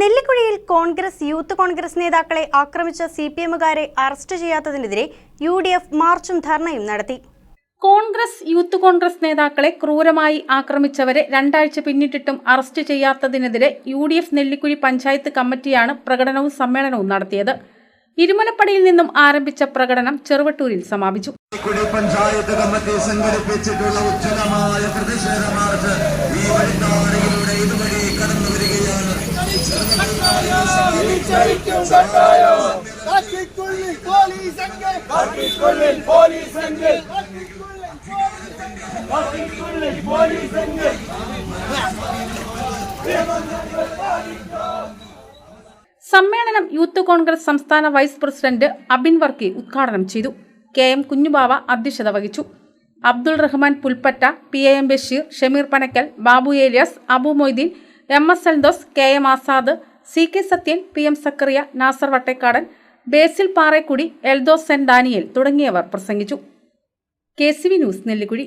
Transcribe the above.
നെല്ലിക്കുഴിയിൽ Congress youth Congress നേതാക്കളെ ആക്രമിച്ച C P എമ്മുകാരെ അറസ്റ്റ് ചെയ്യാത്തതിനെതിരെ യു ഡി എഫ് മാർച്ചും ധർണയും നടത്തി. കോൺഗ്രസ് യൂത്ത് കോൺഗ്രസ് നേതാക്കളെ ക്രൂരമായി ആക്രമിച്ചവരെ രണ്ടാഴ്ച പിന്നിട്ടിട്ടും arrest ചെയ്യാത്തതിനെതിരെ U D F Nellikuzhi panchayat കമ്മിറ്റിയാണ് പ്രകടനവും സമ്മേളനവും നടത്തിയത്. ഇരുമലപ്പടിയിൽ നിന്നും ആരംഭിച്ച പ്രകടനം ചെറുവട്ടൂരിൽ സമാപിച്ചു. പഞ്ചായത്ത് കമ്മിറ്റി സംഘടിപ്പിച്ചിട്ടുള്ള ഉജ്ജ്വലമായ പ്രതിഷേധ കാക്കിക്കുള്ളിൽ പോലീസെങ്കിൽ കാക്കിക്കുള്ളിൽ പോലീസെങ്കിൽ പോലീസ് പോലീസെങ്കിൽ സമ്മേളനം യൂത്ത് കോൺഗ്രസ് സംസ്ഥാന വൈസ് പ്രസിഡന്റ് അബിൻ വർക്കി ഉദ്ഘാടനം ചെയ്തു. കെ എം കുഞ്ഞുബാവ അധ്യക്ഷത വഹിച്ചു. Abdul Rahman Pulpatta P A M Basheer Shameer Panakkal Babu Elias Abu Moideen M S Eldhose K M Azad C K Sathyan P M Sakkariya Nasar Vattekkadan Basil Parekkudi Eldhose Sen Daniel തുടങ്ങിയവർ പ്രസംഗിച്ചു. K C V news Nellikuzhi.